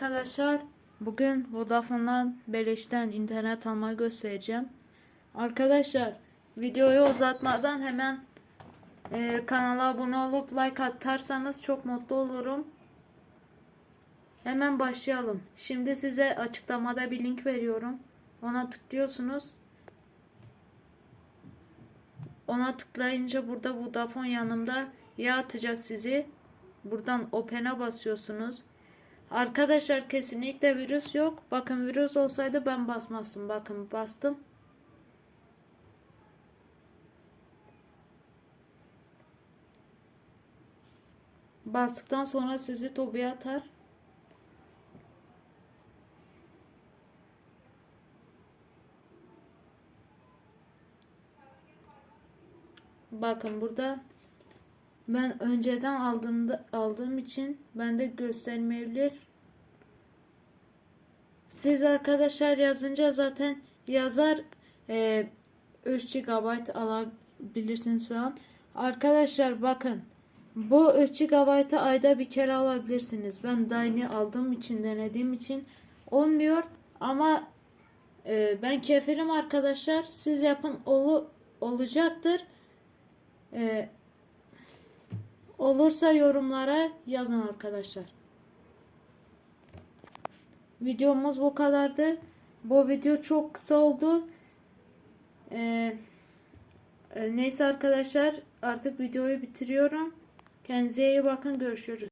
arkadaşlar. Bugün Vodafone'dan beleşten internet almayı göstereceğim. Arkadaşlar videoyu uzatmadan hemen e, kanala abone olup like atarsanız çok mutlu olurum. Hemen başlayalım. Şimdi size açıklamada bir link veriyorum. Ona tıklıyorsunuz. Ona tıklayınca burada Vodafone yanımda ya atacak sizi. Buradan Open'a basıyorsunuz. Arkadaşlar kesinlikle virüs yok. Bakın virüs olsaydı ben basmazdım. Bakın bastım. Bastıktan sonra sizi Tobi'ye atar. Bakın burada ben önceden aldığımda aldığım için bende göstermeyebilir. Siz arkadaşlar yazınca zaten yazar e, 3 GB alabilirsiniz falan. Arkadaşlar bakın bu 3 GB'ı ayda bir kere alabilirsiniz. Ben yeni aldığım için denediğim için olmuyor ama e, ben kefilim arkadaşlar. Siz yapın olu, olacaktır. E, olursa yorumlara yazın arkadaşlar. Videomuz bu kadardı. Bu video çok kısa oldu. Ee, e, neyse arkadaşlar artık videoyu bitiriyorum. Kendinize iyi bakın. Görüşürüz.